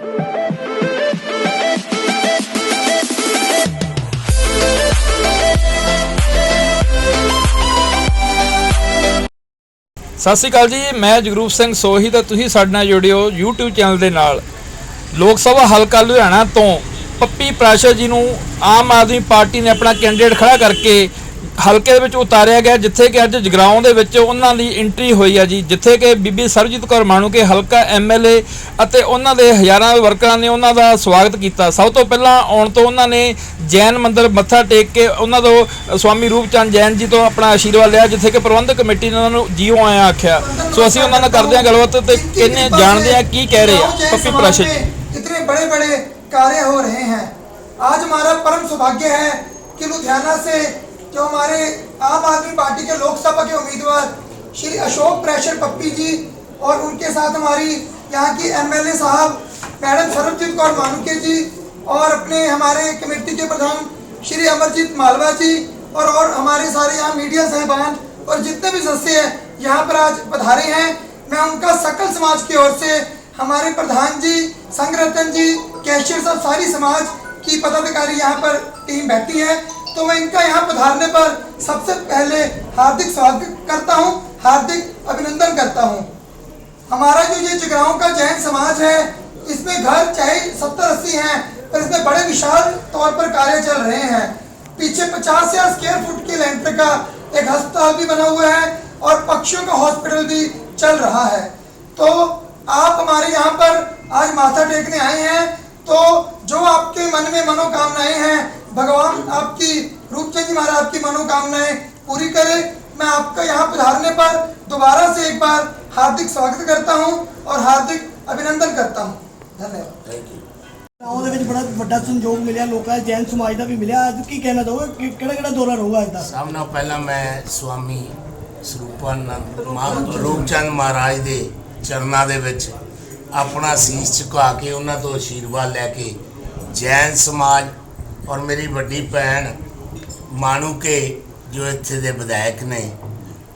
ਸਤਿ ਸ਼੍ਰੀ ਅਕਾਲ ਜੀ, ਮੈਂ ਜਗਰੂਪ ਸਿੰਘ ਸੋਹੀ ਤੇ ਤੁਸੀਂ ਸਾਡੇ ਨਾਲ ਜੁੜਿਓ YouTube ਚੈਨਲ ਦੇ ਨਾਲ। ਲੋਕ ਸਭਾ ਹਲਕਾ ਲੁਧਿਆਣਾ ਤੋਂ ਪੱਪੀ ਪ੍ਰਾਸ਼ਾ ਜੀ ਨੂੰ ਆਮ ਆਦਮੀ ਪਾਰਟੀ ਨੇ ਆਪਣਾ ਕੈਂਡੀਡੇਟ ਖੜਾ ਕਰਕੇ ਹਲਕੇ ਦੇ ਵਿੱਚ ਉਤਾਰਿਆ ਗਿਆ ਜਿੱਥੇ ਕਿ ਅੱਜ ਜਗਰਾਉਂ ਦੇ ਵਿੱਚ ਉਹਨਾਂ ਦੀ ਐਂਟਰੀ ਹੋਈ ਆ ਜੀ ਜਿੱਥੇ ਕਿ ਬੀਬੀ ਸਰਜੀਤ ਕੌਰ ਮਾਣੂਕੇ ਹਲਕਾ ਐਮਐਲਏ ਅਤੇ ਉਹਨਾਂ ਦੇ ਹਜ਼ਾਰਾਂ ਵਰਕਰਾਂ ਨੇ ਉਹਨਾਂ ਦਾ ਸਵਾਗਤ ਕੀਤਾ ਸਭ ਤੋਂ ਪਹਿਲਾਂ ਆਉਣ ਤੋਂ ਉਹਨਾਂ ਨੇ ਜੈਨ ਮੰਦਿਰ ਮੱਥਾ ਟੇਕ ਕੇ ਉਹਨਾਂ ਤੋਂ ਅ, ਸਵਾਮੀ ਰੂਪਚੰਦ ਜੈਨ ਜੀ ਤੋਂ ਆਪਣਾ ਆਸ਼ੀਰਵਾਦ ਲਿਆ ਜਿੱਥੇ ਕਿ ਪ੍ਰਬੰਧਕ ਕਮੇਟੀ ਨੇ ਉਹਨਾਂ ਨੂੰ ਜੀਓ ਆਇਆ ਆਖਿਆ ਸੋ ਅਸੀਂ ਉਹਨਾਂ ਨਾਲ ਕਰਦੇ ਹਾਂ ਗੱਲਬਾਤ ਤੇ ਕਿੰਨੇ ਜਾਣਦੇ ਆ ਕੀ ਕਹਿ ਰਹੇ ਆ ਪੱਪੀ ਪ੍ਰਾਸ਼ਰ ਜੀ इतने बड़े बड़े कार्य हो रहे हैं आज हमारा परम सौभाग्य है कि लुधियाना से जो हमारे आम आदमी पार्टी के लोकसभा के उम्मीदवार श्री अशोक प्रेशर पप्पी जी और उनके साथ हमारी यहाँ की एमएलए साहब मैडम सरबजीत कौर मानुके जी और अपने हमारे कमेटी के प्रधान श्री अमरजीत मालवा जी और और हमारे सारे यहाँ मीडिया साहबान और जितने भी सदस्य हैं, यहाँ पर आज पधारे हैं। मैं उनका सकल समाज की ओर से हमारे प्रधान जी, संगरतन जी, कैशियर साहब, सारी समाज की पदाधिकारी यहाँ पर टीम बैठी है। तो मैं इनका यहाँ पधारने पर सबसे पहले हार्दिक स्वागत करता हूँ, हार्दिक अभिनंदन करता हूँ। हमारा जो ये जगराओं का जैन समाज है, इसमें घर चाहे सत्तर अस्सी हैं, पर इसमें बड़े विशाल तौर पर कार्य चल रहे हैं। पीछे पचास या स्क्वायर फुट के लेंटर का एक अस्पताल भी बना हुआ है और पक्षियों का हॉस्पिटल भी चल रहा है। तो आप हमारे यहाँ पर आज माथा टेकने आए हैं तो जो आपके मन में मनोकामनाएँ हैं भगवान आपकी रूपचंद जी महाराज आपकी मनोकामनाएं पूरी करे मैं आपका यहाँ पधारने पर दोबारा से एक बार हार्दिक स्वागत करता हूँ और हार्दिक अभिनंदन करता हूँ धन्यवाद ਗਾਉਂ ਦੇ ਵਿੱਚ ਬੜਾ ਵੱਡਾ ਸੰਯੋਗ ਮਿਲਿਆ ਲੋਕਾਂ ਦਾ ਜੈਨ ਸਮਾਜ ਦਾ ਵੀ ਮਿਲਿਆ ਅੱਜ ਕੀ ਕਹਿਣਾ ਚਾਹੋਗੇ ਕਿਹੜਾ ਕਿਹੜਾ ਦੌਰਾ ਰਹੂਗਾ ਅੱਜ ਦਾ ਸਭ ਨਾਲੋਂ ਪਹਿਲਾਂ ਮੈਂ ਸਵਾਮੀ ਸਰੂਪਾਨੰਦ ਮਾ ਰੂਪਚੰਦ ਮਹਾਰਾਜ ਦੇ ਚਰਨਾਂ ਦੇ ਵਿੱਚ ਆਪਣਾ ਸੀਸ ਝੁਕਾ ਕੇ ਉਹਨਾਂ ਤੋਂ ਆਸ਼ੀਰਵਾਦ ਲੈ ਕੇ ਜੈਨ ਸਮਾਜ ਔਰ ਮੇਰੀ ਵੱਡੀ ਭੈਣ ਮਾਨੂ ਕੇ ਜੋ ਇੱਥੇ ਦੇ ਵਿਧਾਇਕ ਨੇ,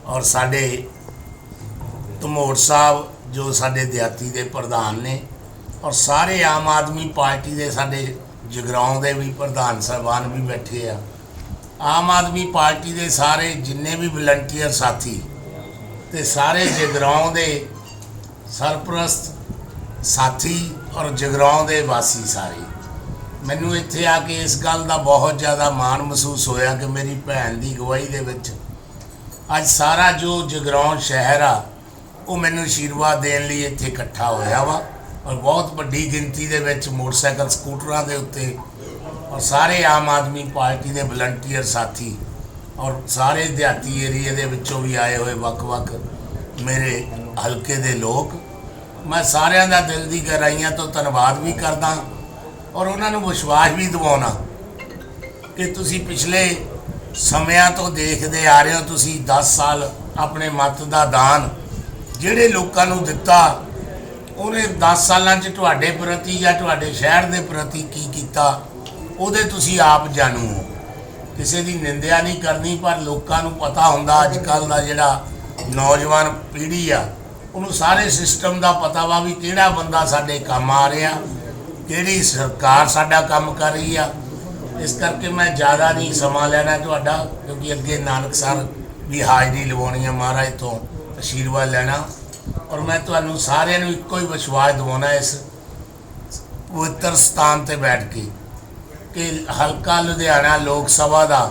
ਔਰ ਸਾਡੇ ਧਮੋੜ ਸਾਹਿਬ, ਜੋ ਸਾਡੇ ਦਿਹਾਤੀ ਦੇ ਪ੍ਰਧਾਨ ਨੇ, ਔਰ ਸਾਰੇ ਆਮ ਆਦਮੀ ਪਾਰਟੀ ਦੇ ਸਾਡੇ ਜਗਰਾਉਂ ਦੇ ਵੀ ਪ੍ਰਧਾਨ ਸਾਹਿਬਾਨ ਵੀ ਬੈਠੇ ਆ। ਆਮ ਆਦਮੀ ਪਾਰਟੀ ਦੇ ਸਾਰੇ ਜਿੰਨੇ ਵੀ ਵਲੰਟੀਅਰ ਸਾਥੀ ਤੇ ਸਾਰੇ ਜਗਰਾਉਂ ਦੇ ਸਰਪ੍ਰਸਤ ਸਾਥੀ ਔਰ ਜਗਰਾਉਂ ਦੇ ਵਾਸੀ ਸਾਰੇ। ਮੈਨੂੰ ਇੱਥੇ ਆ ਕੇ ਇਸ ਗੱਲ ਦਾ ਬਹੁਤ ਜ਼ਿਆਦਾ ਮਾਣ ਮਹਿਸੂਸ ਹੋਇਆ ਕਿ ਮੇਰੀ ਭੈਣ ਦੀ ਗਵਾਹੀ ਦੇ ਵਿੱਚ ਅੱਜ ਸਾਰਾ ਜੋ ਜਗਰਾਉਂ ਸ਼ਹਿਰ ਆ, ਉਹ ਮੈਨੂੰ ਆਸ਼ੀਰਵਾਦ ਦੇਣ ਲਈ ਇੱਥੇ ਇਕੱਠਾ ਹੋਇਆ ਵਾ ਔਰ ਬਹੁਤ ਵੱਡੀ ਗਿਣਤੀ ਦੇ ਵਿੱਚ ਮੋਟਰਸਾਈਕਲ ਸਕੂਟਰਾਂ ਦੇ ਉੱਤੇ ਔਰ ਸਾਰੇ ਆਮ ਆਦਮੀ ਪਾਰਟੀ ਦੇ ਵਲੰਟੀਅਰ ਸਾਥੀ ਔਰ ਸਾਰੇ ਦਿਹਾਤੀ ਏਰੀਏ ਦੇ ਵਿੱਚੋਂ ਵੀ ਆਏ ਹੋਏ ਵੱਖ-ਵੱਖ ਮੇਰੇ ਹਲਕੇ ਦੇ ਲੋਕ। ਮੈਂ ਸਾਰਿਆਂ ਦਾ ਦਿਲ ਦੀ ਗਹਿਰਾਈਆਂ ਤੋਂ ਧੰਨਵਾਦ ਵੀ ਕਰਦਾ। ਔਰ ਉਹਨਾਂ ਨੂੰ ਵਿਸ਼ਵਾਸ ਵੀ ਦਿਵਾਉਣਾ ਕਿ ਤੁਸੀਂ ਪਿਛਲੇ ਸਮਿਆਂ ਤੋਂ ਦੇਖਦੇ ਆ ਰਹੇ ਹੋ, ਤੁਸੀਂ 10 ਸਾਲ ਆਪਣੇ ਮਤ ਦਾ ਦਾਨ ਜਿਹੜੇ ਲੋਕਾਂ ਨੂੰ ਦਿੱਤਾ, ਉਹਨੇ 10 ਸਾਲਾਂ 'ਚ ਤੁਹਾਡੇ ਪ੍ਰਤੀ ਜਾਂ ਤੁਹਾਡੇ ਸ਼ਹਿਰ ਦੇ ਪ੍ਰਤੀ ਕੀ ਕੀਤਾ, ਉਹਦੇ ਤੁਸੀਂ ਆਪ ਜਾਣੂ ਹੋ। ਕਿਸੇ ਦੀ ਨਿੰਦਿਆ ਨਹੀਂ ਕਰਨੀ, ਪਰ ਲੋਕਾਂ ਨੂੰ ਪਤਾ ਹੁੰਦਾ ਅੱਜ ਕੱਲ ਦਾ ਜਿਹੜਾ ਨੌਜਵਾਨ ਪੀੜ੍ਹੀ ਆ, ਉਹਨੂੰ ਸਾਰੇ ਸਿਸਟਮ ਦਾ ਪਤਾ ਵਾ ਵੀ ਕਿਹੜਾ ਬੰਦਾ ਸਾਡੇ ਕੰਮ ਆ ਰਿਹਾ ਕਿਹੜੀ ਸਰਕਾਰ ਸਾਡਾ ਕੰਮ ਕਰ ਰਹੀ ਆ? ਇਸ ਕਰਕੇ ਮੈਂ ਜ਼ਿਆਦਾ ਨਹੀਂ ਸਮਾਂ ਲੈਣਾ ਤੁਹਾਡਾ, ਕਿਉਂਕਿ ਅੱਗੇ ਨਾਨਕ ਸਰ ਵੀ ਹਾਜ਼ਰੀ ਲਵਾਉਣੀ ਆ ਮਹਾਰਾਜ ਤੋਂ ਆਸ਼ੀਰਵਾਦ ਲੈਣਾ। ਔਰ ਮੈਂ ਤੁਹਾਨੂੰ ਸਾਰਿਆਂ ਨੂੰ ਇੱਕੋ ਹੀ ਵਿਸ਼ਵਾਸ ਦਿਵਾਉਣਾ ਇਸ ਪਵਿੱਤਰ ਸਥਾਨ ਤੇ ਬੈਠ ਕੇ, ਕਿ ਹਲਕਾ ਲੁਧਿਆਣਾ ਲੋਕ ਸਭਾ ਦਾ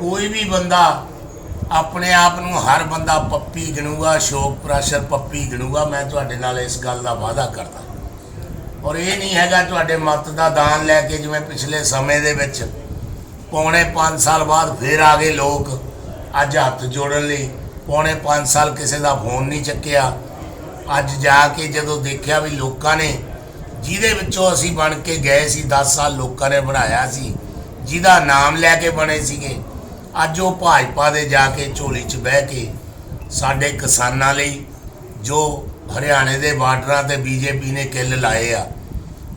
ਕੋਈ ਵੀ ਬੰਦਾ ਆਪਣੇ ਆਪ ਨੂੰ ਹਰ ਬੰਦਾ ਪੱਪੀ ਗਿਣੂਗਾ, ਸ਼ੋਕ ਪ੍ਰਾਸ਼ਰ ਪੱਪੀ ਗਿਣੂਗਾ। ਮੈਂ ਤੁਹਾਡੇ ਨਾਲ ਇਸ ਗੱਲ ਦਾ ਵਾਅਦਾ ਕਰਦਾ। ਔਰ ਇਹ ਨਹੀਂ ਹੈਗਾ ਤੁਹਾਡੇ ਮਤ ਦਾ ਦਾਨ ਲੈ ਕੇ ਜਿਵੇਂ ਪਿਛਲੇ ਸਮੇਂ ਦੇ ਵਿੱਚ ਪੌਣੇ 5 ਸਾਲ ਬਾਅਦ ਫੇਰ ਆ ਗਏ ਲੋਕ ਅੱਜ ਹੱਥ ਜੋੜਨ ਲਈ। ਪੌਣੇ 5 ਸਾਲ ਕਿਸੇ ਦਾ ਫੋਨ ਨਹੀਂ ਚੱਕਿਆ। ਅੱਜ ਜਾ ਕੇ ਜਦੋਂ ਦੇਖਿਆ ਵੀ ਲੋਕਾਂ ਨੇ ਜਿਹਦੇ ਵਿੱਚੋਂ ਅਸੀਂ ਬਣ ਕੇ ਗਏ ਸੀ 10 ਸਾਲ ਲੋਕਾਂ ਨੇ ਬਣਾਇਆ ਸੀ, ਜਿਹਦਾ ਨਾਮ ਲੈ ਕੇ ਬਣੇ ਸੀਗੇ, ਅੱਜ ਉਹ ਭਾਜਪਾ ਦੇ ਜਾ ਕੇ ਝੋਲੀ 'ਚ ਬਹਿ ਕੇ ਸਾਡੇ ਕਿਸਾਨਾਂ ਲਈ ਜੋ ਹਰਿਆਣੇ ਦੇ ਬਾਰਡਰਾਂ ਤੇ ਬੀਜੇਪੀ ਨੇ ਕਿੱਲ ਲਾਏ ਆ।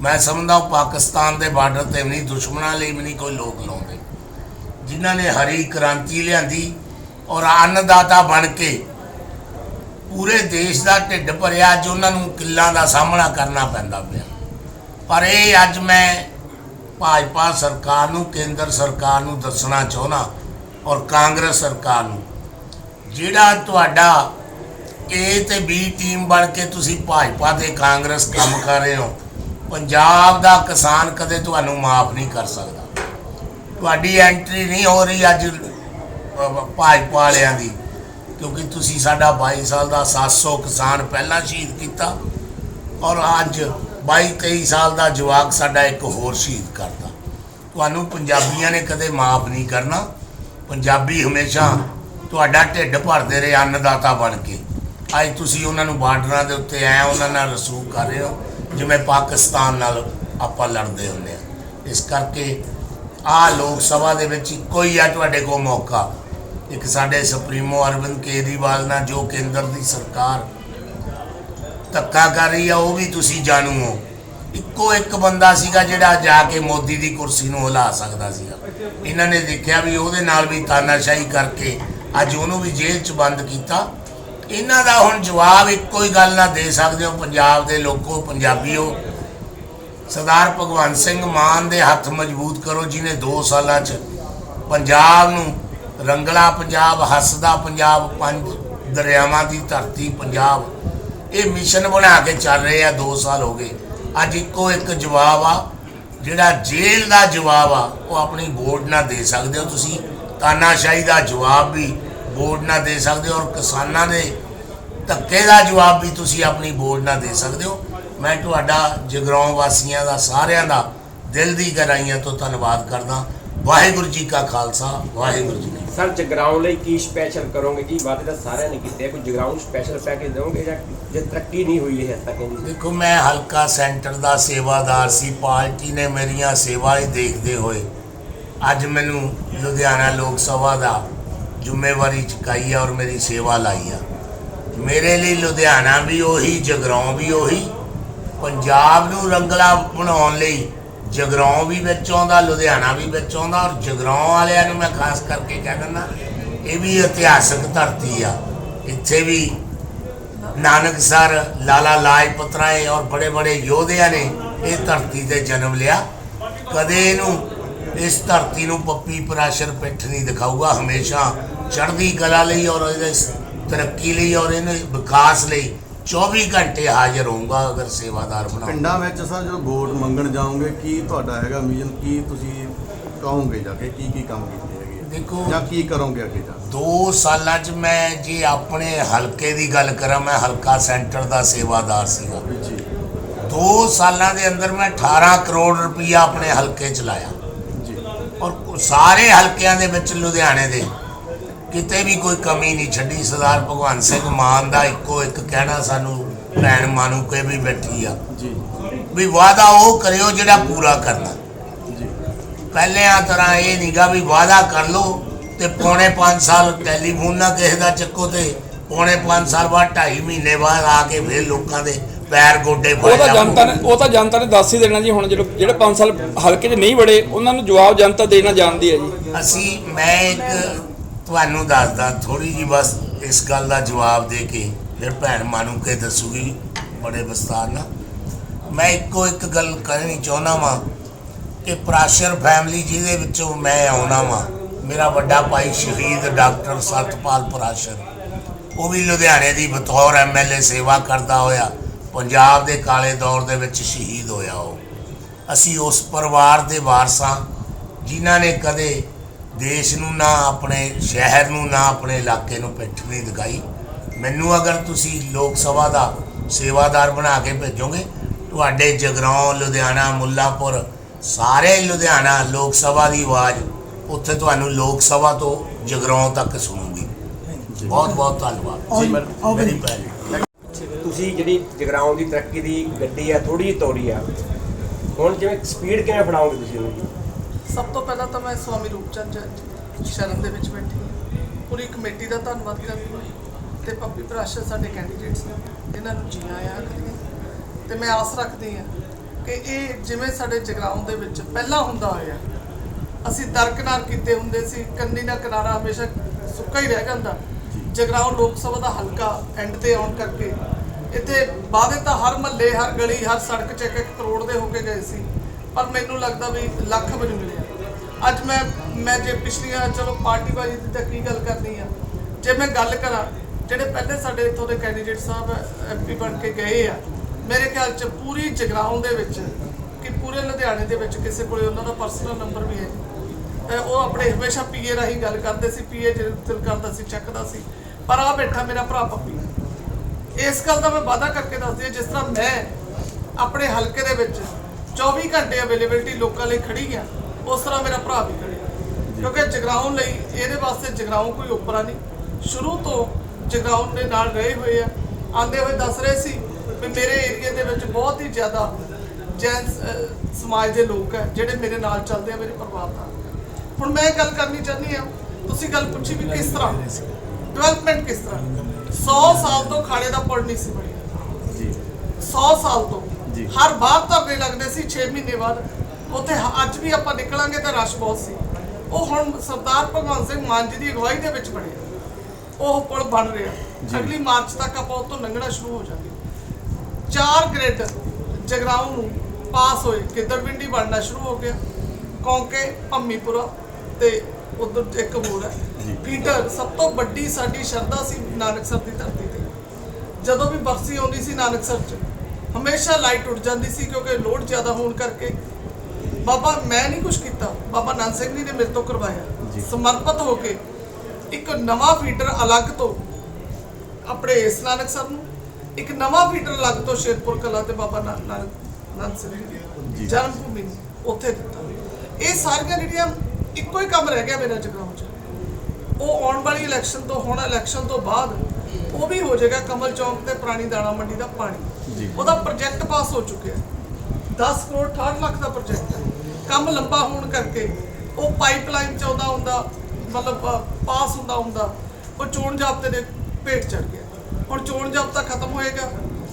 ਮੈਂ ਸਮਝਦਾ ਉਹ ਪਾਕਿਸਤਾਨ ਦੇ ਬਾਰਡਰ ਤੇ ਵੀ ਨਹੀਂ, ਦੁਸ਼ਮਣਾਂ ਲਈ ਵੀ ਨਹੀਂ ਕੋਈ ਲੋਕ ਲਾਉਂਦੇ। ਜਿਨ੍ਹਾਂ ਨੇ ਹਰੀ ਕ੍ਰਾਂਤੀ ਲਿਆਂਦੀ ਔਰ ਅੰਨਦਾਤਾ ਬਣ ਕੇ ਪੂਰੇ ਦੇਸ਼ ਦਾ ਢਿੱਡ ਭਰਿਆ, ਅੱਜ ਉਹਨਾਂ ਨੂੰ ਕਿੱਲਾਂ ਦਾ ਸਾਹਮਣਾ ਕਰਨਾ ਪੈਂਦਾ ਪਿਆ। ਪਰ ਇਹ ਅੱਜ ਮੈਂ ਭਾਜਪਾ ਸਰਕਾਰ ਨੂੰ, ਕੇਂਦਰ ਸਰਕਾਰ ਨੂੰ ਦੱਸਣਾ ਚਾਹੁੰਦਾ ਔਰ ਕਾਂਗਰਸ ਸਰਕਾਰ ਨੂੰ, ਜਿਹੜਾ ਤੁਹਾਡਾ ਏ ਤੇ ਬੀ ਟੀਮ ਬਣ ਕੇ ਤੁਸੀਂ ਭਾਜਪਾ ਤੇ ਕਾਂਗਰਸ ਕੰਮ ਕਰ ਰਹੇ ਹੋ। ਪੰਜਾਬ ਦਾ ਕਿਸਾਨ ਕਦੇ ਤੁਹਾਨੂੰ ਮਾਫ ਨਹੀਂ ਕਰ ਸਕਦਾ। ਤੁਹਾਡੀ ਐਂਟਰੀ ਨਹੀਂ ਹੋ ਰਹੀ ਅੱਜ ਭਾਜਪਾ ਵਾਲਿਆਂ ਦੀ, ਕਿਉਂਕਿ ਤੁਸੀਂ ਸਾਡਾ 22 ਸਾਲ ਦਾ 700 ਕਿਸਾਨ ਪਹਿਲਾਂ ਸ਼ਹੀਦ ਕੀਤਾ ਔਰ ਅੱਜ 22 23 ਸਾਲ ਦਾ ਜਵਾਕ ਸਾਡਾ ਇੱਕ ਹੋਰ ਸ਼ਹੀਦ ਕਰਤਾ ਤੁਹਾਨੂੰ ਪੰਜਾਬੀਆਂ ਨੇ ਕਦੇ ਮਾਫ ਨਹੀਂ ਕਰਨਾ। ਪੰਜਾਬੀ ਹਮੇਸ਼ਾ ਤੁਹਾਡਾ ਢਿੱਡ ਭਰਦੇ ਰਹੇ, ਅੰਨਦਾਤਾ ਬਣ ਕੇ। ਅੱਜ ਤੁਸੀਂ ਉਹਨਾਂ ਨੂੰ ਬਾਰਡਰਾਂ ਦੇ ਉੱਤੇ ਐ ਉਹਨਾਂ ਨਾਲ ਰਸੂਖ ਕਰ ਰਹੇ ਹੋ, ਜਿਵੇਂ ਪਾਕਿਸਤਾਨ ਨਾਲ ਆਪਾਂ ਲੜਦੇ ਹੁੰਦੇ ਆ। ਇਸ ਕਰਕੇ ਆ ਲੋਕ ਸਭਾ ਦੇ ਵਿੱਚ ਇੱਕੋ ਹੀ ਆ ਤੁਹਾਡੇ ਕੋਲ ਮੌਕਾ। ਇੱਕ ਸਾਡੇ ਸੁਪਰੀਮੋ ਅਰਵਿੰਦ ਕੇਜਰੀਵਾਲ ਨਾਲ ਜੋ ਕੇਂਦਰ ਦੀ ਸਰਕਾਰ ਧੱਕਾ ਕਰ ਰਹੀ ਆ, ਉਹ ਵੀ ਤੁਸੀਂ ਜਾਣੂ ਹੋ। ਇੱਕੋ ਇੱਕ ਬੰਦਾ ਸੀਗਾ ਜਿਹੜਾ ਜਾ ਕੇ ਮੋਦੀ ਦੀ ਕੁਰਸੀ ਨੂੰ ਹਿਲਾ ਸਕਦਾ ਸੀਗਾ। ਇਹਨਾਂ ਨੇ ਦੇਖਿਆ ਵੀ ਉਹਦੇ ਨਾਲ ਵੀ ਤਾਨਾਸ਼ਾਹੀ ਕਰਕੇ ਅੱਜ ਉਹਨੂੰ ਵੀ ਜੇਲ੍ਹ 'ਚ ਬੰਦ ਕੀਤਾ। ਇਹਨਾਂ ਦਾ ਹੁਣ ਜਵਾਬ ਇੱਕੋ ਹੀ ਗੱਲ ਨਾਲ ਦੇ ਸਕਦੇ ਹੋ, ਪੰਜਾਬ ਦੇ ਲੋਕੋ, ਪੰਜਾਬੀਓ। ਸਰਦਾਰ ਭਗਵੰਤ ਸਿੰਘ ਮਾਨ ਦੇ ਹੱਥ ਮਜ਼ਬੂਤ ਕਰੋ ਜਿਨੇ 2 ਸਾਲਾਂ 'ਚ ਪੰਜਾਬ ਨੂੰ ਰੰਗਲਾ ਪੰਜਾਬ, ਹੱਸਦਾ ਪੰਜਾਬ, ਪੰਜ ਦਰਿਆਵਾਂ ਦੀ ਧਰਤੀ ਪੰਜਾਬ। ਇਹ ਮਿਸ਼ਨ ਬਣਾ ਕੇ ਚੱਲ ਰਹੇ ਆ 2 ਸਾਲ ਹੋ ਗਏ। ਅੱਜ ਇੱਕੋ ਇੱਕ ਜਵਾਬ ਆ, ਜਿਹੜਾ ਜੇਲ੍ਹ ਦਾ ਜਵਾਬ ਆ, ਉਹ ਆਪਣੀ ਬੋਰਡ ਨਾਲ ਦੇ ਸਕਦੇ ਹੋ ਤੁਸੀਂ। ਤਾਨਾਸ਼ਾਹੀ ਦਾ ਜਵਾਬ ਵੀ ਬੋਰਡ ਨਾਲ ਦੇ ਸਕਦੇ ਹੋ ਔਰ ਕਿਸਾਨਾਂ ਦੇ ਧੱਕੇ ਦਾ ਜਵਾਬ ਵੀ ਤੁਸੀਂ ਆਪਣੀ ਬੋਰਡ ਨਾਲ ਦੇ ਸਕਦੇ ਹੋ। ਮੈਂ ਤੁਹਾਡਾ ਜਗਰਾਉਂ ਵਾਸੀਆਂ ਦਾ ਸਾਰਿਆਂ ਦਾ ਦਿਲ ਦੀ ਗਹਿਰਾਈਆਂ ਤੋਂ ਧੰਨਵਾਦ ਕਰਦਾ। ਵਾਹਿਗੁਰੂ ਜੀ ਕਾ ਖਾਲਸਾ ਵਾਹਿਗੁਰੂ ਜੀ ਕੀ। ਸਰ ਜਗਰਾਉਂ ਲਈ ਕੀ ਸਪੈਸ਼ਲ ਕਰੋਗੇ? ਜੀ ਵਾਅਦੇ ਤਾਂ ਸਾਰਿਆਂ ਨੇ ਕੀਤੇ ਕੋਈ ਜਗਰਾਉਂ ਸਪੈਸ਼ਲ ਪੈਕੇਜ ਦੇਵੋਗੇ ਜਾਂ ਜੇ ਤਰੱਕੀ ਨਹੀਂ ਹੋਈ ਹੈ ਤੱਕ ਜੀ ਦੇਖੋ ਮੈਂ ਹਲਕਾ ਸੈਂਟਰ ਦਾ ਸੇਵਾਦਾਰ ਸੀ। ਪਾਰਟੀ ਨੇ ਮੇਰੀਆਂ ਸੇਵਾएं ਦੇਖਦੇ ਹੋਏ ਅੱਜ ਮੈਨੂੰ ਲੁਧਿਆਣਾ ਲੋਕ ਸਭਾ ਦਾ ਜ਼ਿੰਮੇਵਾਰੀ ਚੁਕਾਈ ਆ ਔਰ ਮੇਰੀ ਸੇਵਾ ਲਾਈ ਆ। ਮੇਰੇ ਲਈ ਲੁਧਿਆਣਾ ਵੀ ਉਹੀ, ਜਗਰਾਉਂ ਵੀ ਉਹੀ, ਪੰਜਾਬ ਨੂੰ ਰੰਗਲਾ ਬਣਾਉਣ ਲਈ ਜਗਰਾਉਂ ਵੀ ਵਿੱਚ ਆਉਂਦਾ, ਲੁਧਿਆਣਾ ਵੀ ਵਿੱਚ ਆਉਂਦਾ ਔਰ ਜਗਰਾਉਂ ਵਾਲਿਆਂ ਨੂੰ ਮੈਂ ਖਾਸ ਕਰਕੇ ਕਹਿ ਦਿੰਦਾ, ਇਹ ਵੀ ਇਤਿਹਾਸਕ ਧਰਤੀ ਆ। ਇੱਥੇ ਵੀ ਨਾਨਕ ਸਰ, ਲਾਲਾ ਲਾਜਪਤ ਰਾਏ ਔਰ ਬੜੇ ਬੜੇ ਯੋਧਿਆਂ ਨੇ ਇਹ ਧਰਤੀ ਤੇ ਜਨਮ ਲਿਆ। ਕਦੇ ਇਹਨੂੰ ਇਸ ਧਰਤੀ ਨੂੰ ਪੱਪੀ ਪਰਾਸ਼ਰ ਪਿੱਠ ਨਹੀਂ ਦਿਖਾਊਗਾ ਹਮੇਸ਼ਾ ਚੜ੍ਹਦੀ ਕਲਾ ਲਈ ਔਰ ਇਹਦੇ ਤਰੱਕੀ ਲਈ ਔਰ ਇਹਨੇ ਵਿਕਾਸ ਲਈ 24 ਘੰਟੇ ਹਾਜ਼ਰ ਹੋਊਗਾ ਅਗਰ ਸੇਵਾਦਾਰ ਬਣਾਉਂਗਾ ਪਿੰਡਾਂ ਵਿੱਚ ਸਰ ਜਦੋਂ ਵੋਟ ਮੰਗਣ ਜਾਓਗੇ ਕੀ ਤੁਹਾਡਾ ਹੈਗਾ ਮਿਸ਼ਨ ਕੀ ਤੁਸੀਂ ਕਹੋਗੇ ਜਾ ਕੇ ਕੀ ਕੀ ਕੰਮ ਕੀਤੇ ਹੈਗੇ? ਦੇਖੋ ਜਾਂ ਕੀ ਕਰੋਗੇ ਅੱਗੇ ਜਾ ਕੇ? ਦੋ ਸਾਲਾਂ 'ਚ ਮੈਂ ਜੇ ਆਪਣੇ ਹਲਕੇ ਦੀ ਗੱਲ ਕਰਾਂ ਮੈਂ ਹਲਕਾ ਸੈਂਟਰ ਦਾ ਸੇਵਾਦਾਰ ਸੀਗਾ ਜੀ ਦੋ ਸਾਲਾਂ ਦੇ ਅੰਦਰ ਮੈਂ 18 ਕਰੋੜ ਰੁਪਈਆ ਆਪਣੇ ਹਲਕੇ ਚ ਲਾਇਆ ਔਰ ਸਾਰੇ ਹਲਕਿਆਂ ਦੇ ਵਿੱਚ ਲੁਧਿਆਣੇ ਦੇ ਕਿਤੇ ਵੀ ਕੋਈ ਕਮੀ ਨਹੀਂ ਛੱਡੀ। ਸਰਦਾਰ ਭਗਵੰਤ ਸਿੰਘ ਮਾਨ ਦਾ ਇੱਕੋ ਇੱਕ ਕਹਿਣਾ ਸਾਨੂੰ ਭੈਣ ਮਾਨੂ ਕੇ ਵੀ ਬੈਠੀ ਆ। ਜੀ। ਵੀ ਵਾਅਦਾ ਉਹ ਕਰਿਓ ਜਿਹੜਾ ਪੂਰਾ ਕਰਨਾ। ਜੀ। ਪਹਿਲਿਆਂ ਤਰ੍ਹਾਂ ਇਹ ਨਹੀਂਗਾ ਵੀ ਵਾਅਦਾ ਕਰ ਲਓ ਤੇ ਪੌਣੇ 5 ਸਾਲ ਟੈਲੀਫੋਨ ਨਾ ਕਿਸੇ ਦਾ ਚੱਕੋ ਤੇ ਪੌਣੇ 5 ਸਾਲ ਬਾਅਦ 2.5 ਮਹੀਨੇ ਬਾਅਦ ਆ ਕੇ ਫਿਰ ਲੋਕਾਂ ਦੇ ਪੈਰ ਗੋਡੇ ਉਹ ਤਾਂ। ਜਨਤਾ ਨੇ ਉਹ ਤਾਂ ਜਨਤਾ ਨੇ ਦੱਸ ਹੀ ਦੇਣਾ ਜੀ ਹੁਣ ਜਿਹੜੇ ਜਿਹੜੇ 5 ਸਾਲ ਹਲਕੇ 'ਚ ਨਹੀਂ ਵੜੇ ਉਹਨਾਂ ਨੂੰ ਜਵਾਬ ਜਨਤਾ ਦੇਣਾ ਜਾਣਦੀ ਹੈ ਜੀ। ਅਸੀਂ ਮੈਂ ਇੱਕ ਤੁਹਾਨੂੰ ਦੱਸਦਾ ਥੋੜੀ ਜੀ ਬਸ ਇਸ ਗੱਲ ਦਾ ਜਵਾਬ ਦੇ ਕੇ ਫਿਰ ਭੈਣ ਮਾਨੂੰ ਕੇ ਦੱਸੂਗੀ ਬੜੇ ਵਿਸਤਾਰ ਨਾਲ। ਮੈਂ ਇੱਕੋ ਇੱਕ ਗੱਲ ਕਹਿਣੀ ਚਾਹੁੰਦਾ ਵਾਂ ਕਿ ਪ੍ਰਾਸ਼ਰ ਫੈਮਿਲੀ ਜਿਹਦੇ ਵਿੱਚੋਂ ਮੈਂ ਆਉਣਾ ਵਾਂ ਮੇਰਾ ਵੱਡਾ ਭਾਈ ਸ਼ਹੀਦ ਡਾਕਟਰ ਸਤਪਾਲ ਪ੍ਰਾਸ਼ਰ। ਉਹ ਵੀ ਲੁਧਿਆਣੇ ਦੀ ਬਤੌਰ ਐਮਐਲਏ ਸੇਵਾ ਕਰਦਾ ਹੋਇਆ। ਪੰਜਾਬ ਦੇ ਕਾਲੇ ਦੌਰ ਦੇ ਵਿੱਚ ਸ਼ਹੀਦ ਹੋਇਆ ਉਹ। ਅਸੀਂ ਉਸ ਪਰਿਵਾਰ ਦੇ ਵਾਰਸਾਂ ਜਿਨ੍ਹਾਂ ਨੇ ਕਦੇ ਦੇਸ਼ ਨੂੰ ਨਾ ਆਪਣੇ ਸ਼ਹਿਰ ਨੂੰ ਨਾ ਆਪਣੇ ਇਲਾਕੇ ਨੂੰ ਪਿੱਠ ਨਹੀਂ ਦਿਖਾਈ ਮੈਨੂੰ ਅਗਰ ਤੁਸੀਂ ਲੋਕ ਸਭਾ ਦਾ ਸੇਵਾਦਾਰ ਬਣਾ ਕੇ ਭੇਜੋਗੇ ਤੁਹਾਡੇ ਜਗਰਾਉਂ ਲੁਧਿਆਣਾ ਮੁੱਲਾਪੁਰ ਸਾਰੇ ਲੁਧਿਆਣਾ ਲੋਕ ਸਭਾ ਦੀ ਆਵਾਜ਼ ਉੱਥੇ ਤੁਹਾਨੂੰ ਲੋਕ ਸਭਾ ਤੋਂ ਜਗਰਾਉਂ ਤੱਕ ਸੁਣੂਗੀ। ਬਹੁਤ ਬਹੁਤ ਧੰਨਵਾਦ। ਔਰ- ਮੇਰੀ ਭੈਣ ਤੁਸੀਂ ਜਿਹੜੀ ਜਗਰਾਉਂ ਦੀ ਤਰੱਕੀ ਦੀ ਗੱਡੀ ਆ ਥੋੜੀ ਜਿਹੀ ਤੋਰੀ ਆ ਹੁਣ ਜਿਵੇਂ ਸਪੀਡ ਕਿਵੇਂ ਫੜਾਓਗੇ ਤੁਸੀਂ ਉਹਨੂੰ ਸਭ ਤੋਂ ਪਹਿਲਾਂ ਤਾਂ ਮੈਂ ਸਵਾਮੀ ਰੂਪਚੰਦ ਜੀ ਸ਼ਰਨ ਦੇ ਵਿੱਚ ਬੈਠੀ ਹਾਂ। ਪੂਰੀ ਕਮੇਟੀ ਦਾ ਧੰਨਵਾਦ ਕਰਦੀ ਹਾਂ ਤੇ ਪੱਪੀ ਪ੍ਰਾਸ਼ਰ ਸਾਡੇ ਕੈਂਡੀਡੇਟਸ ਨੇ ਇਹਨਾਂ ਨੂੰ ਜੀ ਆਇਆਂ ਆਖਦੀ ਹਾਂ। ਤੇ ਮੈਂ ਆਸ ਰੱਖਦੀ ਹਾਂ ਕਿ ਇਹ ਜਿਵੇਂ ਸਾਡੇ ਜਗਰਾਉਂ ਦੇ ਵਿੱਚ ਪਹਿਲਾਂ ਹੁੰਦਾ ਹੋਇਆ ਅਸੀਂ ਦਰਕਨਾਰ ਕੀਤੇ ਹੁੰਦੇ ਸੀ ਕੰਨੀ ਦਾ ਕਿਨਾਰਾ ਹਮੇਸ਼ਾ ਸੁੱਕਾ ਹੀ ਰਹਿ ਜਾਂਦਾ। ਜਗਰਾਉਂ ਲੋਕ ਸਭਾ ਦਾ ਹਲਕਾ ਐਂਡ ਤੇ ਆਉਣ ਕਰਕੇ ਇੱਥੇ ਵਾਅਦੇ ਤਾਂ ਹਰ ਮਹੱਲੇ, ਹਰ ਗਲੀ, ਹਰ ਸੜਕ 'ਚ ਇੱਕ ਇੱਕ ਕਰੋੜ ਦੇ ਹੋ ਕੇ ਗਏ ਸੀ, ਪਰ ਮੈਨੂੰ ਲੱਗਦਾ ਵੀ ਲੱਖ ਵੀ ਨਹੀਂ ਮਿਲਿਆ। ਅੱਜ ਮੈਂ ਮੈਂ ਜੇ ਪਿਛਲੀਆਂ, ਚਲੋ ਪਾਰਟੀਬਾਜ਼ੀ ਦੀ ਤਾਂ ਕੀ ਗੱਲ ਕਰਨੀ ਆ? ਜੇ ਮੈਂ ਗੱਲ ਕਰਾਂ, ਜਿਹੜੇ ਪਹਿਲੇ ਸਾਡੇ ਇੱਥੋਂ ਦੇ ਕੈਂਡੀਡੇਟ ਸਾਹਿਬ ਐਮਪੀ ਬਣ ਕੇ ਗਏ ਆ, ਮੇਰੇ ਖਿਆਲ 'ਚ ਪੂਰੀ ਜਗਰਾਉਂ ਦੇ ਵਿੱਚ ਕਿ ਪੂਰੇ ਲੁਧਿਆਣੇ ਦੇ ਵਿੱਚ ਕਿਸੇ ਕੋਲੇ ਉਹਨਾਂ ਦਾ ਪਰਸਨਲ ਨੰਬਰ ਵੀ ਹੈ। ਅਹ ਉਹ ਆਪਣੇ ਹਮੇਸ਼ਾ ਪੀਏ ਰਾਹੀਂ ਗੱਲ ਕਰਦੇ ਸੀ ਪੀਏ ਜੇ ਦਿਲ ਕਰਦਾ ਸੀ, ਚੱਕਦਾ ਸੀ। ਪਰ ਆ ਬੈਠਾ ਮੇਰਾ ਭਰਾ ਪੱਪੀ ਇਸ ਗੱਲ ਦਾ ਮੈਂ ਵਾਅਦਾ ਕਰਕੇ ਦੱਸਦੀ ਹਾਂ ਜਿਸ ਤਰ੍ਹਾਂ ਮੈਂ ਆਪਣੇ ਹਲਕੇ ਦੇ ਵਿੱਚ 24 ਘੰਟੇ ਅਵੇਲੇਬਿਲਟੀ ਲੋਕਾਂ ਲਈ ਖੜੀ ਆ ਉਸ ਤਰ੍ਹਾਂ ਮੇਰਾ ਭਰਾ ਵੀ ਖੜਿਆ ਕਿਉਂਕਿ ਜਗਰਾਉਂ ਲਈ ਇਹਦੇ ਵਾਸਤੇ ਜਗਰਾਉਂ ਕੋਈ ਓਪਰਾ ਨਹੀਂ। ਸ਼ੁਰੂ ਤੋਂ ਜਗਰਾਉਂ ਦੇ ਨਾਲ ਰਹੇ ਹੋਏ ਆ ਆਂਦੇ ਹੋਏ ਦੱਸ ਰਹੇ ਸੀ ਵੀ ਮੇਰੇ ਏਰੀਆ ਦੇ ਵਿੱਚ ਬਹੁਤ ਹੀ ਜ਼ਿਆਦਾ ਜੈਨ ਸਮਾਜ ਦੇ ਲੋਕ ਹੈ ਜਿਹੜੇ ਮੇਰੇ ਨਾਲ ਚੱਲਦੇ ਆ ਮੇਰੇ ਪਰਿਵਾਰ ਨਾਲ। ਹੁਣ ਮੈਂ ਇਹ ਗੱਲ ਕਰਨੀ ਚਾਹੁੰਦੀ ਆ ਤੁਸੀਂ ਗੱਲ ਪੁੱਛੀ ਵੀ ਕਿਸ ਤਰ੍ਹਾਂ? ਡਿਵੈਲਪਮੈਂਟ ਕਿਸ ਤਰ੍ਹਾਂ? 100 ਸਾਲ ਤੋਂ ਖਾੜੇ ਦਾ ਪੁਲ ਨਹੀਂ ਸੀ ਬਣਿਆ ਜੀ। 100 ਸਾਲ ਤੋਂ। ਜੀ। ਹਰ ਬਾਰ ਧਰਨੇ ਲੱਗਦੇ ਸੀ 6 ਮਹੀਨੇ ਬਾਅਦ। ਉੱਥੇ ਅੱਜ ਵੀ ਆਪਾਂ ਨਿਕਲਾਂਗੇ ਤਾਂ ਰਸ਼ ਬਹੁਤ ਸੀ। ਉਹ ਹੁਣ ਸਰਦਾਰ ਭਗਵੰਤ ਸਿੰਘ ਮਾਨ ਜੀ ਦੀ ਅਗਵਾਈ ਦੇ ਵਿੱਚ ਬਣਿਆ ਉਹ ਪੁਲ ਬਣ ਰਿਹਾ। ਅਗਲੀ ਮਾਰਚ ਤੱਕ ਆਪਾਂ ਉਹ ਤੋਂ ਲੰਘਣਾ ਸ਼ੁਰੂ ਹੋ ਜਾਵਾਂਗੇ ਚਾਰ ਗ੍ਰਿਡ ਜਗਰਾਉਂ ਨੂੰ ਪਾਸ ਹੋਏ। ਗਿੱਦੜਵਿੰਡੀ ਬਣਨਾ ਸ਼ੁਰੂ ਹੋ ਗਿਆ। ਕੌਂਕੇ ਭੰਮੀਪੁਰਾ ਤੇ ਉਧਰ ਇੱਕ ਹੋਰ ਹੈ। ਫੀਡਰ ਸਭ ਤੋਂ ਵੱਡੀ ਸਾਡੀ ਸ਼ਰਧਾ ਸੀ ਨਾਨਕਸਰ ਦੀ ਧਰਤੀ ਤੇ। ਜਦੋਂ ਵੀ ਬਰਸੀ ਆਉਂਦੀ ਸੀ ਨਾਨਕਸਰ ਚ ਹਮੇਸ਼ਾ ਲਾਈਟ ਉੱਡ ਜਾਂਦੀ ਸੀ ਕਿਉਂਕਿ ਲੋਡ ਜ਼ਿਆਦਾ ਹੋਣ ਕਰਕੇ। ਬਾਬਾ ਮੈਂ ਨਹੀਂ ਕੁਝ ਕੀਤਾ। ਬਾਬਾ ਨੰਦ ਸਿੰਘ ਜੀ ਨੇ ਮੇਰੇ ਤੋਂ ਕਰਵਾਇਆ। ਸਮਰਪਿਤ ਹੋ ਕੇ ਇੱਕ ਨਵਾਂ ਫੀਡਰ ਅਲੱਗ ਤੋਂ ਆਪਣੇ ਇਸ ਨਾਨਕਸਰ ਨੂੰ ਇੱਕ ਨਵਾਂ ਫੀਡਰ ਅਲੱਗ ਤੋਂ ਸ਼ੇਰਪੁਰ ਕਲਾ ਤੇ ਬਾਬਾ ਨਾਨਕ ਨੰਦ ਸਿੰਘ ਜੀ ਜਨਮ ਭੂਮੀ ਉੱਥੇ ਦਿੱਤਾ। ਇਹ ਸਾਰੀਆਂ ਜਿਹੜੀਆਂ ਇੱਕੋ ਹੀ ਕੰਮ ਰਹਿ ਗਿਆ ਮੇਰਾ ਜਗਰਾਉਂ ਚ। ਉਹ ਆਉਣ ਵਾਲੀ ਇਲੈਕਸ਼ਨ ਤੋਂ ਹੁਣ ਇਲੈਕਸ਼ਨ ਤੋਂ ਬਾਅਦ ਉਹ ਵੀ ਹੋ ਜਾਏਗਾ ਕਮਲ ਚੌਂਕ ਤੇ ਪੁਰਾਣੀ ਦਾਣਾ ਮੰਡੀ ਦਾ ਪਾਣੀ। ਉਹਦਾ ਪ੍ਰੋਜੈਕਟ ਪਾਸ ਹੋ ਚੁੱਕਿਆ 10 ਕਰੋੜ 68 ਲੱਖ ਦਾ ਪ੍ਰੋਜੈਕਟ ਹੈ। ਕੰਮ ਲੰਬਾ ਹੋਣ ਕਰਕੇ ਉਹ ਪਾਈਪਲਾਈਨ ਚ ਆਉਂਦਾ ਹੁੰਦਾ ਮਤਲਬ ਪਾਸ ਹੁੰਦਾ ਹੁੰਦਾ ਉਹ ਚੋਣ ਜਾਬਤੇ ਦੇ ਭੇਟ ਚੜ ਗਿਆ। ਹੁਣ ਚੋਣ ਜਾਬਤਾ ਖਤਮ ਹੋਏਗਾ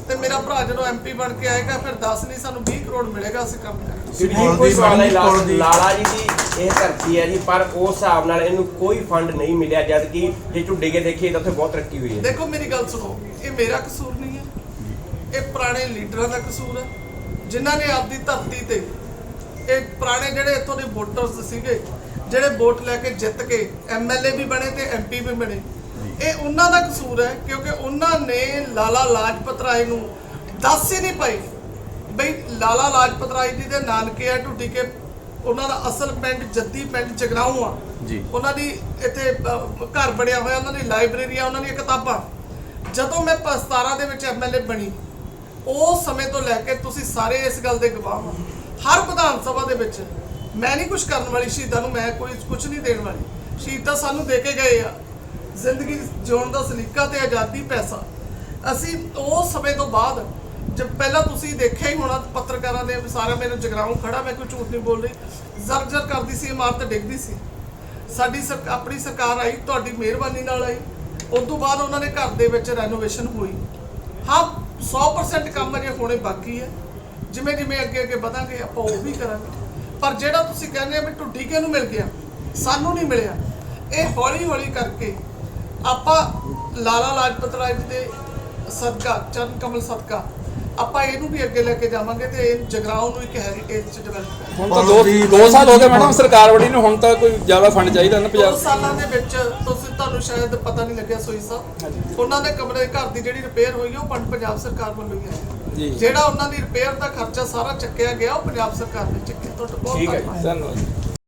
ਤੇ ਮੇਰਾ ਭਰਾ ਜਦੋਂ ਐਮਪੀ ਬਣ ਕੇ ਆਏਗਾ ਫਿਰ 10 ਨਹੀਂ ਸਾਨੂੰ 20 ਕਰੋੜ ਮਿਲੇਗਾ ਅਸੀਂ ਕੰਮ ਕਰਾਂਗੇ। ਕੋਈ ਸਵਾਲ ਹੈ ਲਾਲਾ ਜੀ ਦੀ ਇਹ ਧਰਤੀ ਹੈ ਜੀ, ਪਰ ਉਸ ਹਿਸਾਬ ਨਾਲ ਇਹਨੂੰ ਕੋਈ ਫੰਡ ਨਹੀਂ ਮਿਲਿਆ ਜਦ ਕਿ ਜੇ ਝੁੱਡੇ ਕੇ ਦੇਖੀਏ ਤਾਂ ਉੱਥੇ ਬਹੁਤ ਤਰੱਕੀ ਹੋਈ ਹੈ। ਦੇਖੋ ਮੇਰੀ ਗੱਲ ਸੁਣੋ, ਇਹ ਮੇਰਾ ਕਸੂਰ ਨਹੀਂ ਹੈ। ਇਹ ਪੁਰਾਣੇ ਲੀਡਰਾਂ ਦਾ ਕਸੂਰ ਹੈ। ਜਿਨ੍ਹਾਂ ਨੇ ਆਪਦੀ ਧਰਤੀ ਤੇ ਇਹ ਪੁਰਾਣੇ ਜਿਹੜੇ ਇੱਥੋਂ ਦੇ ਵੋਟਰਸ ਸੀਗੇ, ਜਿਹੜੇ ਵੋਟ ਲੈ ਕੇ ਜਿੱਤ ਕੇ ਐਮਐਲਏ ਵੀ ਬਣੇ ਤੇ ਐਮਪੀ ਵੀ ਬਣੇ, ਇਹ ਉਹਨਾਂ ਦਾ ਕਸੂਰ ਹੈ, ਕਿਉਂਕਿ ਉਹਨਾਂ ਨੇ ਲਾਲਾ ਲਾਜਪਤ ਰਾਏ ਨੂੰ ਦੱਸ ਹੀ ਨਹੀਂ ਪਾਈ। ਬਈ ਲਾਲਾ ਲਾਜਪਤ ਰਾਏ ਜੀ ਦੇ ਨਾਨਕੇ ਆ, ਢੁੱਡੀ ਕੇ ਉਹਨਾਂ ਦਾ ਅਸਲ ਪਿੰਡ ਜੱਦੀ ਪਿੰਡ ਜਗਰਾਉਂ ਆ। ਜੀ। ਉਹਨਾਂ ਦੀ ਇੱਥੇ ਘਰ ਬਣਿਆ ਹੋਇਆ ਉਹਨਾਂ ਦੀ ਲਾਇਬ੍ਰੇਰੀ ਆ ਉਹਨਾਂ ਦੀਆਂ ਕਿਤਾਬਾਂ। ਜਦੋਂ ਮੈਂ ਪ- 17 ਦੇ ਵਿੱਚ ਐਮਐਲਏ ਬਣੀ ਉਸ ਸਮੇਂ ਤੋਂ ਲੈ ਕੇ ਤੁਸੀਂ ਸਾਰੇ ਇਸ ਗੱਲ ਦੇ ਗਵਾਹ ਹੋ। ਹਰ ਵਿਧਾਨ ਸਭਾ ਦੇ ਵਿੱਚ ਮੈਂ ਨਹੀਂ ਕੁਝ ਕਰਨ ਵਾਲੀ ਸ਼ਹੀਦਾਂ ਨੂੰ ਮੈਂ ਕੋਈ ਕੁਝ ਨਹੀਂ ਦੇਣ ਵਾਲੀ। ਸ਼ਹੀਦ ਤਾਂ ਸਾਨੂੰ ਦੇ ਕੇ ਗਏ ਆ। ਜ਼ਿੰਦਗੀ ਜਿਉਣ ਦਾ ਸਲੀਕਾ ਤੇ ਆਜ਼ਾਦੀ ਪੈਸਾ। ਅਸੀਂ ਉਸ ਸਮੇਂ ਤੋਂ ਬਾਅਦ ਜਦ ਪਹਿਲਾਂ ਤੁਸੀਂ ਦੇਖਿਆ ਹੀ ਹੋਣਾ ਪੱਤਰਕਾਰਾਂ ਨੇ ਸਾਰਾ ਮੈਨੂੰ ਜਗਰਾਉਂ ਖੜਾ, ਮੈਂ ਕੋਈ ਝੂਠ ਨਹੀਂ ਬੋਲ ਰਹੀ। ਜ਼ਰ ਜ਼ਰ ਕਰਦੀ ਸੀ, ਇਮਾਰਤ ਡਿੱਗਦੀ ਸੀ। ਸਾਡੀ ਸਰ ਆਪਣੀ ਸਰਕਾਰ ਆਈ, ਤੁਹਾਡੀ ਮਿਹਰਬਾਨੀ ਨਾਲ ਆਈ। ਉਸ ਤੋਂ ਬਾਅਦ ਉਹਨਾਂ ਦੇ ਘਰ ਦੇ ਵਿੱਚ ਰੈਨੋਵੇਸ਼ਨ ਹੋਈ। ਹਾਂ 100% ਕੰਮ ਅਜੇ ਹੋਣੇ ਬਾਕੀ ਹੈ। ਜਿਵੇਂ ਜਿਵੇਂ ਅੱਗੇ ਅੱਗੇ ਵਧਾਂਗੇ, ਆਪਾਂ ਉਹ ਵੀ ਕਰਾਂਗੇ। ਪਰ ਜਿਹੜਾ ਤੁਸੀਂ ਕਹਿੰਦੇ ਆ ਵੀ ਢੁੱਡੀ ਕਿਹਨੂੰ ਮਿਲ ਗਿਆ? ਸਾਨੂੰ ਨਹੀਂ ਮਿਲਿਆ। ਇਹ ਹੌਲੀ ਹੌਲੀ ਕਰਕੇ ਆਪਾਂ ਲਾਲਾ ਲਾਜਪਤ ਰਾਏ ਜੀ ਦੇ ਸਦਕਾ, ਚਰਨ ਕਮਲ ਸਦਕਾ ਆਪਾਂ ਇਹਨੂੰ ਵੀ ਅੱਗੇ ਲੈ ਕੇ ਜਾਵਾਂਗੇ ਤੇ ਇਹ ਜਗਰਾਉਂ ਨੂੰ ਇੱਕ ਹੈਰੀਟੇਜ ਚ ਡਿਵੈਲਪ ਹੁਣ ਤਾਂ ਦੋ ਦੋ ਸਾਲ ਹੋ ਗਏ ਮੈਡਮ ਸਰਕਾਰ ਵੜੀ ਨੂੰ ਹੁਣ ਤਾਂ ਕੋਈ ਜ਼ਿਆਦਾ ਫੰਡ ਚਾਹੀਦਾ ਨਾ ਦੋ ਪੰਜਾਬ ਸਾਲਾਂ ਦੇ ਵਿੱਚ ਤੁਸੀਂ ਤੁਹਾਨੂੰ ਸ਼ਾਇਦ ਪਤਾ ਨਹੀਂ ਲੱਗਿਆ ਸੋਈ ਸਾਹਿਬ। ਉਹਨਾਂ ਦੇ ਕਮਰੇ ਘਰ ਦੀ ਜਿਹੜੀ ਰਿਪੇਅਰ ਹੋਈ ਹੈ ਉਹ ਪੰਜ ਪੰਜਾਬ ਸਰਕਾਰ ਵੱਲੋਂ ਹੀ ਹੈ ਜੀ। ਜਿਹੜਾ ਉਹਨਾਂ ਦੀ ਰਿਪੇਅਰ ਦਾ ਖਰਚਾ ਸਾਰਾ ਚੱਕਿਆ ਗਿਆ ਉਹ ਪੰਜਾਬ ਸਰਕਾਰ ਨੇ ਚੱਕਿਆ। ਤੁਹਾਡਾ ਬਹੁਤ ਠੀਕ ਹੈ ਧੰਨਵਾਦ। ਧੰਨਵਾਦ।